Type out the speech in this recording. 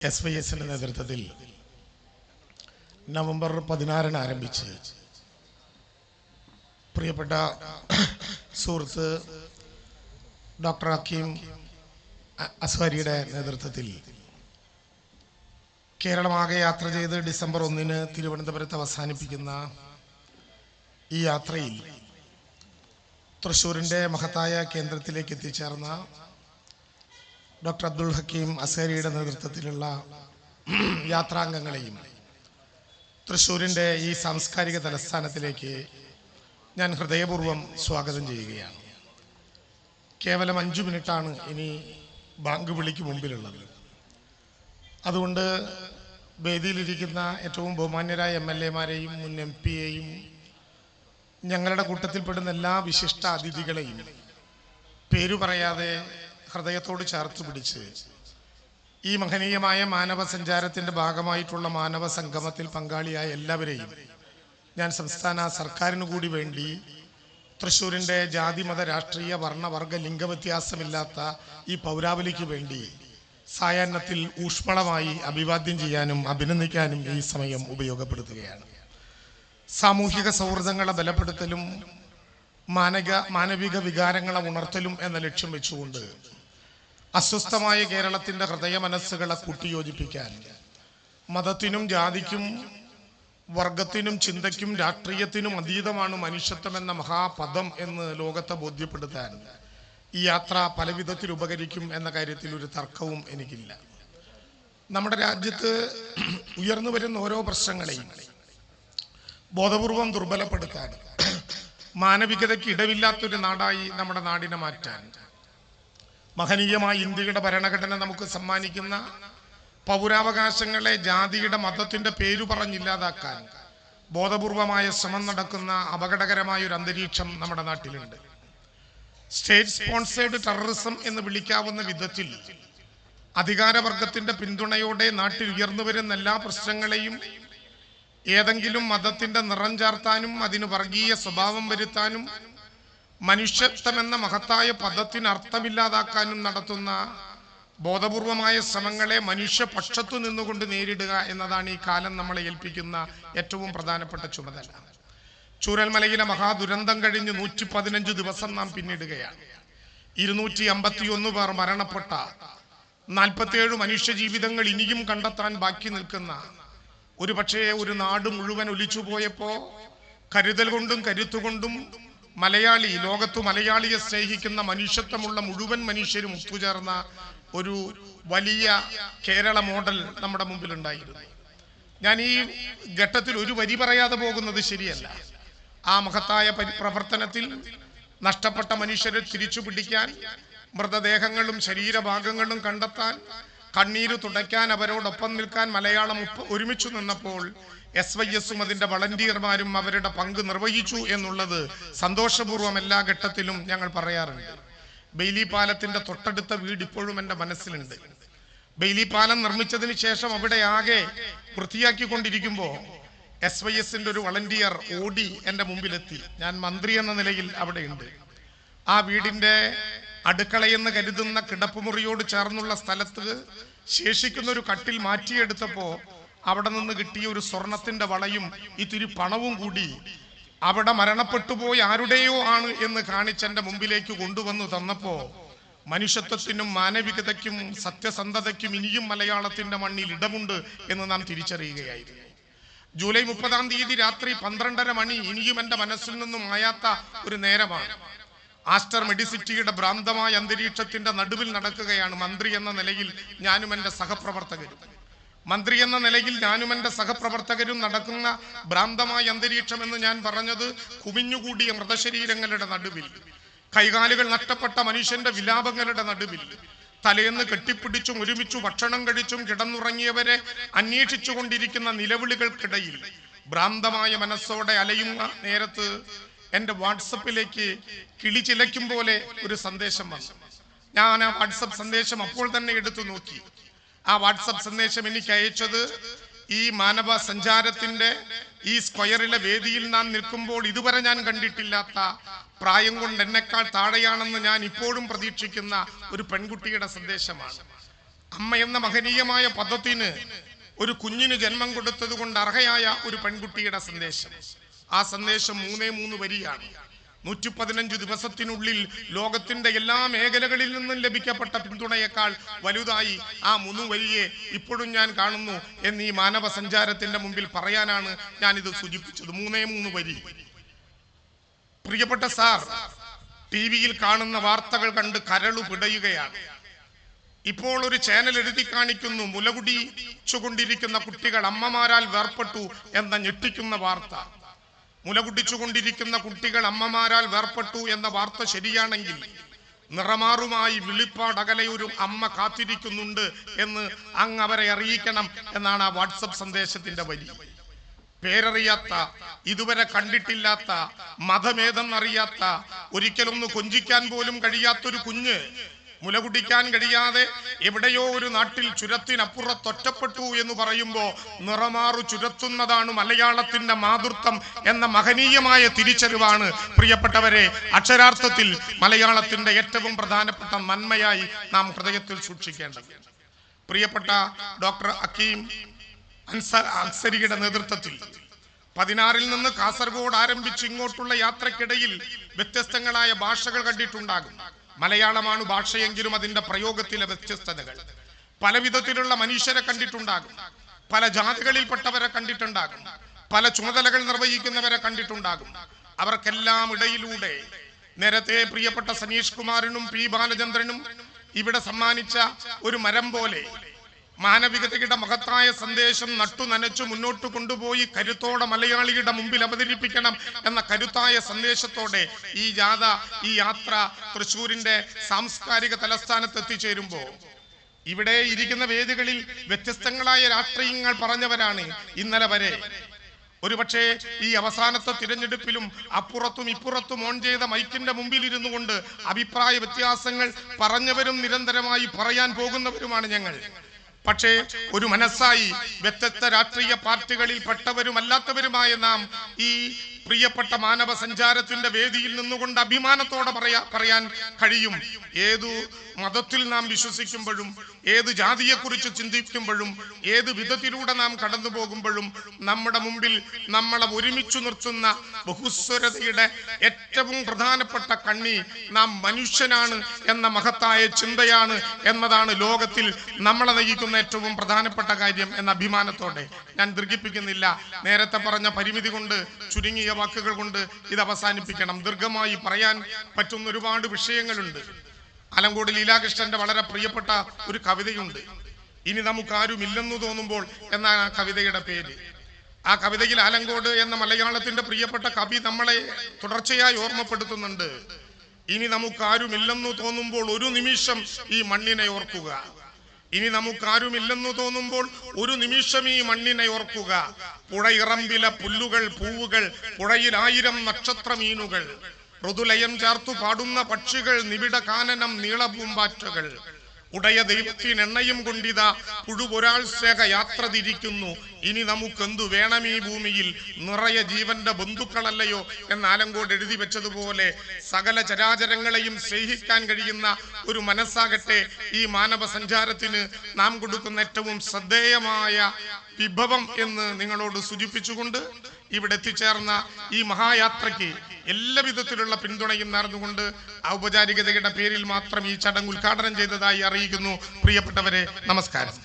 S Y എസിന്റെ നേതൃത്വത്തിൽ November പതിനാറിന് ആരംഭിച്ച് പ്രിയപ്പെട്ട സുഹൃത്ത് ഡോക്ടർ അക്കീം അസ്വാരിയുടെ നേതൃത്വത്തിൽ കേരളമാകെ യാത്ര ചെയ്ത് ഡിസംബർ ഒന്നിന് തിരുവനന്തപുരത്ത് അവസാനിപ്പിക്കുന്ന ഈ യാത്രയിൽ തൃശ്ശൂരിന്റെ മഹത്തായ കേന്ദ്രത്തിലേക്ക് എത്തിച്ചേർന്ന ഡോക്ടർ അബ്ദുൾ ഹക്കീം അസേരിയുടെ നേതൃത്വത്തിലുള്ള യാത്രാംഗങ്ങളെയും തൃശ്ശൂരിന്റെ ഈ സാംസ്കാരിക തലസ്ഥാനത്തിലേക്ക് ഞാൻ ഹൃദയപൂർവം സ്വാഗതം ചെയ്യുകയാണ്. കേവലം അഞ്ചു മിനിറ്റാണ് ഇനി ബാങ്ക് വിളിക്ക് മുമ്പിലുള്ളത്. അതുകൊണ്ട് വേദിയിലിരിക്കുന്ന ഏറ്റവും ബഹുമാന്യരായ എം എൽ എമാരെയും മുൻ എം പിയെയും ഞങ്ങളുടെ കൂട്ടത്തിൽപ്പെടുന്ന എല്ലാ വിശിഷ്ട അതിഥികളെയും പേരു പറയാതെ ഹൃദയത്തോട് ചേർത്ത് പിടിച്ച് ഈ മഹനീയമായ മാനവ സഞ്ചാരത്തിന്റെ ഭാഗമായിട്ടുള്ള മാനവ സംഗമത്തിൽ പങ്കാളിയായ എല്ലാവരെയും ഞാൻ സംസ്ഥാന സർക്കാരിനു കൂടി വേണ്ടി തൃശ്ശൂരിന്റെ ജാതിമത രാഷ്ട്രീയ വർണവർഗ ലിംഗവ്യത്യാസമില്ലാത്ത ഈ പൗരാവലിക്ക് വേണ്ടി സായാഹ്നത്തിൽ ഊഷ്മളമായി അഭിവാദ്യം ചെയ്യാനും അഭിനന്ദിക്കാനും ഈ സമയം ഉപയോഗപ്പെടുത്തുകയാണ്. സാമൂഹിക സൗഹൃദങ്ങളെ ബലപ്പെടുത്തലും മാനക മാനവിക വികാരങ്ങളെ ഉണർത്തലും എന്ന ലക്ഷ്യം വെച്ചുകൊണ്ട് അസ്വസ്ഥമായ കേരളത്തിന്റെ ഹൃദയ മനസ്സുകളെ കൂട്ടിയോജിപ്പിക്കാൻ മതത്തിനും ജാതിക്കും വർഗത്തിനും ചിന്തയ്ക്കും രാഷ്ട്രീയത്തിനും അതീതമാണ് മനുഷ്യത്വം എന്ന മഹാപദം എന്ന് ലോകത്തെ ബോധ്യപ്പെടുത്താൻ ഈ യാത്ര പലവിധത്തിൽ ഉപകരിക്കും എന്ന കാര്യത്തിൽ ഒരു തർക്കവും എനിക്കില്ല. നമ്മുടെ രാജ്യത്ത് ഉയർന്നു വരുന്ന ഓരോ പ്രശ്നങ്ങളെയും ബോധപൂർവം ദുർബലപ്പെടുത്താൻ മാനവികതയ്ക്ക് ഇടവില്ലാത്തൊരു നാടായി നമ്മുടെ നാടിനെ മാറ്റാൻ മഹനീയമായ ഇന്ത്യയുടെ ഭരണഘടന നമുക്ക് സമ്മാനിക്കുന്ന പൗരാവകാശങ്ങളെ ജാതിയുടെ മതത്തിന്റെ പേരു പറഞ്ഞില്ലാതാക്കാൻ ബോധപൂർവമായ ശ്രമം നടക്കുന്ന അപകടകരമായ ഒരു അന്തരീക്ഷം നമ്മുടെ നാട്ടിലുണ്ട്. സ്റ്റേറ്റ് സ്പോൺസേഡ് ടെററിസം എന്ന് വിളിക്കാവുന്ന വിധത്തിൽ അധികാരവർഗത്തിന്റെ പിന്തുണയോടെ നാട്ടിൽ ഉയർന്നു വരുന്ന എല്ലാ പ്രശ്നങ്ങളെയും ഏതെങ്കിലും മതത്തിന്റെ നിറം ചാർത്താനും അതിന് വർഗീയ സ്വഭാവം വരുത്താനും മനുഷ്യത്വം എന്ന മഹത്തായ പദത്തിന് അർത്ഥമില്ലാതാക്കാനും നടത്തുന്ന ബോധപൂർവമായ ശ്രമങ്ങളെ മനുഷ്യ പക്ഷത്തു നിന്നുകൊണ്ട് നേരിടുക എന്നതാണ് ഈ കാലം നമ്മളെ ഏൽപ്പിക്കുന്ന ഏറ്റവും പ്രധാനപ്പെട്ട ചുമതല. ചൂരൽമലയിലെ മഹാദുരന്തം കഴിഞ്ഞ് നൂറ്റി പതിനഞ്ച് ദിവസം നാം പിന്നിടുകയാണ്. ഇരുന്നൂറ്റി അമ്പത്തിയൊന്ന് പേർ മരണപ്പെട്ട നാൽപ്പത്തിയേഴ് മനുഷ്യജീവിതങ്ങൾ ഇനിയും കണ്ടെത്താൻ ബാക്കി നിൽക്കുന്ന ഒരു പക്ഷേ ഒരു നാട് മുഴുവൻ ഒലിച്ചു പോയപ്പോ കരുതൽ കൊണ്ടും കരുത്തുകൊണ്ടും മലയാളി ലോകത്ത് മലയാളിയെ സ്നേഹിക്കുന്ന മനുഷ്യത്വമുള്ള മുഴുവൻ മനുഷ്യരും ഒത്തുചേർന്ന ഒരു വലിയ കേരള മോഡൽ നമ്മുടെ മുമ്പിൽ ഉണ്ടായിരുന്നു ഞാൻ ഈ ഘട്ടത്തിൽ ഒരു വരി പറയാതെ പോകുന്നത് ശരിയല്ല. ആ മഹത്തായ പ്രവർത്തനത്തിൽ നഷ്ടപ്പെട്ട മനുഷ്യരെ തിരിച്ചു പിടിക്കാൻ മൃതദേഹങ്ങളും ശരീരഭാഗങ്ങളും കണ്ടെത്താൻ കണ്ണീര് തുടയ്ക്കാൻ അവരോടൊപ്പം നിൽക്കാൻ മലയാളം ഒരുമിച്ചു നിന്നപ്പോൾ എസ് വൈ എസും അതിന്റെ വളണ്ടിയർമാരും അവരുടെ പങ്ക് നിർവഹിച്ചു എന്നുള്ളത് സന്തോഷപൂർവം എല്ലാ ഘട്ടത്തിലും ഞങ്ങൾ പറയാറുണ്ട്. ബെയിലി പാലത്തിന്റെ തൊട്ടടുത്ത വീട് ഇപ്പോഴും എന്റെ മനസ്സിലുണ്ട്. ബെയിലി പാലം നിർമ്മിച്ചതിന് ശേഷം അവിടെ ആകെ വൃത്തിയാക്കിക്കൊണ്ടിരിക്കുമ്പോൾ എസ് വൈ എസിന്റെ ഒരു വളണ്ടിയർ ഓടി എന്റെ മുമ്പിലെത്തി. ഞാൻ മന്ത്രി എന്ന നിലയിൽ അവിടെയുണ്ട്. ആ വീടിന്റെ അടുക്കളയെന്ന് കരുതുന്ന കിടപ്പുമുറിയോട് ചേർന്നുള്ള സ്ഥലത്ത് ശേഷിക്കുന്ന ഒരു കട്ടിൽ മാറ്റിയെടുത്തപ്പോ അവിടെ നിന്ന് കിട്ടിയ ഒരു സ്വർണത്തിന്റെ വളയും ഇത്തിരി പണവും കൂടി അവിടെ മരണപ്പെട്ടുപോയി ആരുടെയോ ആണ് എന്ന് കാണിച്ച് എന്റെ മുമ്പിലേക്ക് കൊണ്ടുവന്നു തന്നപ്പോ മനുഷ്യത്വത്തിനും മാനവികതയ്ക്കും സത്യസന്ധതയ്ക്കും ഇനിയും മലയാളത്തിന്റെ മണ്ണിൽ ഇടമുണ്ട് എന്ന് നാം തിരിച്ചറിയുകയായിരുന്നു. ജൂലൈ മുപ്പതാം തീയതി രാത്രി പന്ത്രണ്ടര മണി ഇനിയും എന്റെ മനസ്സിൽ നിന്നും മായാത്ത ഒരു നേരമാണ്. ആസ്റ്റർ മെഡിസിറ്റിയുടെ ഭ്രാന്തമായ അന്തരീക്ഷത്തിന്റെ നടുവിൽ നടക്കുകയാണ് മന്ത്രി എന്ന നിലയിൽ ഞാനും എന്റെ സഹപ്രവർത്തകരും. മന്ത്രി എന്ന നിലയിൽ ഞാനും എന്റെ സഹപ്രവർത്തകരും നടക്കുന്ന ഭ്രാന്തമായ അന്തരീക്ഷം എന്ന് ഞാൻ പറഞ്ഞത് കുമിഞ്ഞുകൂടിയ മൃതശരീരങ്ങളുടെ നടുവിൽ. കൈകാലുകൾ നഷ്ടപ്പെട്ട മനുഷ്യന്റെ വിലാപങ്ങളുടെ നടുവിൽ. തലേന്ന് കെട്ടിപ്പിടിച്ചും ഒരുമിച്ചു ഭക്ഷണം കഴിച്ചും കിടന്നുറങ്ങിയവരെ അന്വേഷിച്ചു കൊണ്ടിരിക്കുന്ന നിലവിളികൾക്കിടയിൽ ഭ്രാന്തമായ മനസ്സോടെ അലയുന്ന നേരത്ത് എന്റെ വാട്സപ്പിലേക്ക് കിളി ചിലയ്ക്കും പോലെ ഒരു സന്ദേശം വന്നു. ഞാൻ ആ വാട്സപ്പ് സന്ദേശം അപ്പോൾ തന്നെ എടുത്തു നോക്കി. ആ വാട്സപ്പ് സന്ദേശം എനിക്ക് അയച്ചത് ഈ മാനവ സഞ്ചാരത്തിന്റെ ഈ സ്ക്വയറിലെ വേദിയിൽ നാം നിൽക്കുമ്പോൾ ഇതുവരെ ഞാൻ കണ്ടിട്ടില്ലാത്ത പ്രായം കൊണ്ട് എന്നെക്കാൾ താഴെയാണെന്ന് ഞാൻ ഇപ്പോഴും പ്രതീക്ഷിക്കുന്ന ഒരു പെൺകുട്ടിയുടെ സന്ദേശമാണ്. അമ്മ എന്ന മഹനീയമായ പദത്തിന് ഒരു കുഞ്ഞിന് ജന്മം കൊടുത്തത് കൊണ്ട് അർഹയായ ഒരു പെൺകുട്ടിയുടെ സന്ദേശം. ആ സന്ദേശം മൂന്നേ മൂന്ന് വരിയാണ്. നൂറ്റി പതിനഞ്ച് ദിവസത്തിനുള്ളിൽ ലോകത്തിന്റെ എല്ലാ മേഖലകളിൽ നിന്നും ലഭിക്കപ്പെട്ട പിന്തുണയേക്കാൾ വലുതായി ആ മൂന്ന് വരിയെ ഇപ്പോഴും ഞാൻ കാണുന്നു എന്ന് ഈ മാനവ സഞ്ചാരത്തിന്റെ മുമ്പിൽ പറയാനാണ് ഞാൻ ഇത് സൂചിപ്പിച്ചത്. മൂന്നേ മൂന്ന് വരി. പ്രിയപ്പെട്ട സാർ ടി വിയിൽ കാണുന്ന വാർത്തകൾ കണ്ട് കരളു പിടയുകയാണ്. ഇപ്പോൾ ഒരു ചാനൽ എഴുതി കാണിക്കുന്നു മുലകുടിച്ചുകൊണ്ടിരിക്കുന്ന കുട്ടികൾ അമ്മമാരാൽ വേർപ്പെട്ടു എന്ന ഞെട്ടിക്കുന്ന വാർത്ത. മുലകുടിച്ചുകൊണ്ടിരിക്കുന്ന കുട്ടികൾ അമ്മമാരാൽ വേർപ്പെട്ടു എന്ന വാർത്ത ശരിയാണെങ്കിൽ നിറമാറുമായി വിളിപ്പാടകലെ ഒരു അമ്മ കാത്തിരിക്കുന്നുണ്ട് എന്ന് അങ്ങ് അവരെ അറിയിക്കണം എന്നാണ് ആ വാട്സപ്പ് സന്ദേശത്തിന്റെ വരി. പേരറിയാത്ത ഇതുവരെ കണ്ടിട്ടില്ലാത്ത മതമേതെന്നറിയാത്ത ഒരിക്കലൊന്ന് കൊഞ്ചിക്കാൻ പോലും കഴിയാത്തൊരു കുഞ്ഞ് മുലകുടിക്കാൻ കഴിയാതെ എവിടെയോ ഒരു നാട്ടിൽ ചുരത്തിനപ്പുറത്തൊറ്റപ്പെട്ടു എന്ന് പറയുമ്പോൾ നിറമാറു ചുരത്തുന്നതാണ് മലയാളത്തിന്റെ മാതൃത്വം എന്ന മഹനീയമായ തിരിച്ചറിവാണ്. പ്രിയപ്പെട്ടവരെ അക്ഷരാർത്ഥത്തിൽ മലയാളത്തിന്റെ ഏറ്റവും പ്രധാനപ്പെട്ട നന്മയായി നാം ഹൃദയത്തിൽ സൂക്ഷിക്കേണ്ടത്. പ്രിയപ്പെട്ട ഡോക്ടർ അക്കീം അൻസർ അക്സരിയുടെ നേതൃത്വത്തിൽ പതിനാറിൽ നിന്ന് കാസർഗോഡ് ആരംഭിച്ച് ഇങ്ങോട്ടുള്ള യാത്രക്കിടയിൽ വ്യത്യസ്തങ്ങളായ ഭാഷകൾ കണ്ടിട്ടുണ്ടാകും. മലയാളമാണ് ഭാഷയെങ്കിലും അതിന്റെ പ്രയോഗത്തിലെ വ്യത്യസ്തതകൾ. പല വിധത്തിലുള്ള മനുഷ്യരെ കണ്ടിട്ടുണ്ടാകും. പല ജാതികളിൽപ്പെട്ടവരെ കണ്ടിട്ടുണ്ടാകും. പല ചുമതലകൾ നിർവഹിക്കുന്നവരെ കണ്ടിട്ടുണ്ടാകും. അവർക്കെല്ലാം ഇടയിലൂടെ നേരത്തെ പ്രിയപ്പെട്ട സനീഷ് കുമാറിനും പി ബാലചന്ദ്രനും ഇവിടെ സമ്മാനിച്ച ഒരു മരം പോലെ മാനവികതയുടെ മഹത്തായ സന്ദേശം നട്ടു നനച്ചു മുന്നോട്ട് കൊണ്ടുപോയി കരുത്തോടെ മലയാളിയുടെ മുമ്പിൽ അവതരിപ്പിക്കണം എന്ന കരുത്തായ സന്ദേശത്തോടെ ഈ ജാഥ ഈ യാത്ര തൃശൂരിന്റെ സാംസ്കാരിക തലസ്ഥാനത്ത് എത്തിച്ചേരുമ്പോൾ ഇവിടെ ഇരിക്കുന്ന വേദികളിൽ വ്യത്യസ്തങ്ങളായ രാഷ്ട്രീയങ്ങൾ പറഞ്ഞവരാണ് ഇന്നലെ വരെ. ഒരുപക്ഷെ ഈ അവസാനത്തെ തിരഞ്ഞെടുപ്പിലും അപ്പുറത്തും ഇപ്പുറത്തും ഓൺ ചെയ്ത മൈക്കിന്റെ മുമ്പിൽ ഇരുന്നു കൊണ്ട് അഭിപ്രായ വ്യത്യാസങ്ങൾ പറഞ്ഞവരും നിരന്തരമായി പറയാൻ പോകുന്നവരുമാണ് ഞങ്ങൾ. പക്ഷേ ഒരു മനസ്സായി വ്യത്യസ്ത രാഷ്ട്രീയ പാർട്ടികളിൽ പെട്ടവരുമല്ലാത്തവരുമായ നാം ഈ പ്രിയപ്പെട്ട മാനവ സഞ്ചാരത്തിന്റെ വേദിയിൽ നിന്നുകൊണ്ട് അഭിമാനത്തോടെ പറയാ പറയാൻ കഴിയും. ഏതു മതത്തിൽ നാം വിശ്വസിക്കുമ്പോഴും ഏത് ജാതിയെക്കുറിച്ച് ചിന്തിക്കുമ്പോഴും ഏത് വിധത്തിലൂടെ നാം കടന്നു പോകുമ്പോഴും നമ്മുടെ മുമ്പിൽ നമ്മളെ ഒരുമിച്ചു നിർത്തുന്ന ബഹുസ്വരതയുടെ ഏറ്റവും പ്രധാനപ്പെട്ട കണ്ണി നാം മനുഷ്യനാണ് എന്ന മഹത്തായ ചിന്തയാണ് എന്നതാണ് ലോകത്തിൽ നമ്മളെ നയിക്കുന്ന ഏറ്റവും പ്രധാനപ്പെട്ട കാര്യം എന്ന അഭിമാനത്തോടെ. ഞാൻ ദീർഘിപ്പിക്കുന്നില്ല. നേരത്തെ പറഞ്ഞ പരിമിതി കൊണ്ട് ചുരുങ്ങിയ വാക്കുകൾ കൊണ്ട് ഇത് അവസാനിപ്പിക്കണം. ദീർഘമായി പറയാൻ പറ്റുന്ന ഒരുപാട് വിഷയങ്ങളുണ്ട്. ആലങ്കോട് ലീലാകൃഷ്ണന്റെ വളരെ പ്രിയപ്പെട്ട ഒരു കവിതയുണ്ട്. ഇനി നമുക്കാരും ഇല്ലെന്ന് തോന്നുമ്പോൾ എന്നാണ് ആ കവിതയുടെ പേര്. ആ കവിതയിൽ ആലങ്കോട് എന്ന മലയാളത്തിന്റെ പ്രിയപ്പെട്ട കവി നമ്മളെ തുടർച്ചയായി ഓർമ്മപ്പെടുത്തുന്നുണ്ട്. ഇനി നമുക്കാരുമില്ലെന്ന് തോന്നുമ്പോൾ ഒരു നിമിഷം ഈ മണ്ണിനെ ഓർക്കുക. ഇനി നമുക്കാരുമില്ലെന്ന് തോന്നുമ്പോൾ ഒരു നിമിഷം ഈ മണ്ണിനെ ഓർക്കുക. പുഴയിറമ്പിലെ പുല്ലുകൾ പൂവുകൾ പുഴയിൽ ആയിരം നക്ഷത്ര മീനുകൾ മൃദുലയം ചേർത്തു പാടുന്ന പക്ഷികൾ നിബിഡ കാനനം നീളപൂമ്പാറ്റകൾ. ഉടയ ദൈവത്തിനെണ്ണയും കൊണ്ടിതാ പുഴുപൊരാൾ സ്നേഹ യാത്ര തിരിക്കുന്നു ഇനി നമുക്കെന്തു വേണം ഈ ഭൂമിയിൽ? നിറയെ ജീവന്റെ ബന്ധുക്കളല്ലയോ എന്ന് ആലങ്കോട് എഴുതി വെച്ചതുപോലെ സകല ചരാചരങ്ങളെയും സ്നേഹിക്കാൻ കഴിയുന്ന ഒരു മനസ്സാകട്ടെ ഈ മാനവ സഞ്ചാരത്തിന് നാം കൊടുക്കുന്ന ഏറ്റവും ശ്രദ്ധേയമായ വിഭവം എന്ന് നിങ്ങളോട് സൂചിപ്പിച്ചുകൊണ്ട് ഇവിടെ എത്തിച്ചേർന്ന ഈ മഹായാത്രയ്ക്ക് എല്ലാ വിധത്തിലുള്ള പിന്തുണയും നടന്നുകൊണ്ട് ഔപചാരികതയുടെ പേരിൽ മാത്രം ഈ ചടങ്ങ് ഉദ്ഘാടനം ചെയ്തതായി അറിയിക്കുന്നു. പ്രിയപ്പെട്ടവരെ നമസ്കാരം.